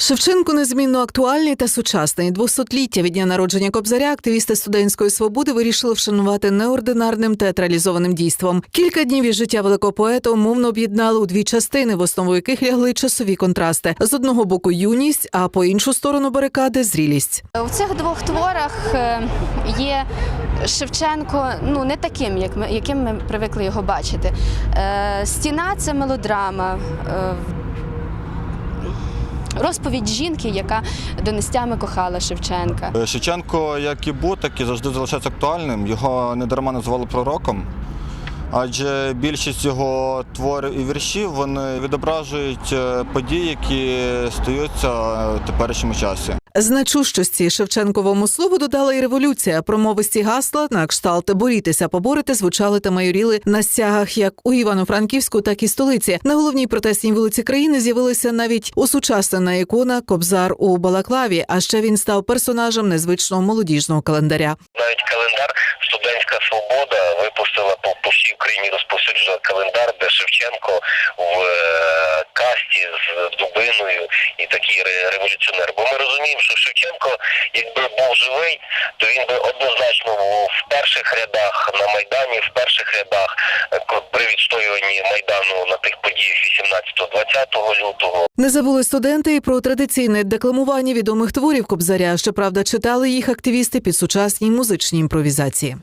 Шевченко незмінно актуальний та сучасний. 200-ліття від дня народження Кобзаря активісти студентської свободи вирішили вшанувати неординарним театралізованим дійством. Кілька днів із життя великого поета умовно об'єднали у дві частини, в основу яких лягли часові контрасти: з одного боку юність, а по іншу сторону барикади зрілість. У цих двох творах е, є Шевченко ну не таким, як ми, яким ми привикли його бачити. Е, Стіна це мелодрама. Розповідь жінки, яка донестями кохала Шевченка. Е, Шевченко, як і був, так і завжди залишається актуальним. Його недарма називали пророком. Адже більшість його творів і віршів вони відображують е, події, які стаються в теперішньому часі. Значущості Шевченковому слову додала і революція. Промовисті гасла на кшталт борітеся, поборете звучали та майоріли на стягах як у Івано-Франківську, так і столиці. На головній протестній вулиці країни з'явилася навіть осучаснена ікона Кобзар у Балаклаві. А ще він став персонажем незвичного молодіжного календаря. навіть календар Студентська Свобода випустила по, всій Україні розповсюджений календар, де Шевченко в е, касті з дубиною і такий ре- революціонер. Бо ми розуміємо, що Шевченко, якби був живий, то він би однозначно був в перших рядах на майдані, в перших рядах е, при відстоюванні майдану на тих подіях 18-20 лютого. Не забули студенти і про традиційне декламування відомих творів Кобзаря. Щоправда, читали їх активісти під сучасні музичні імпровізації.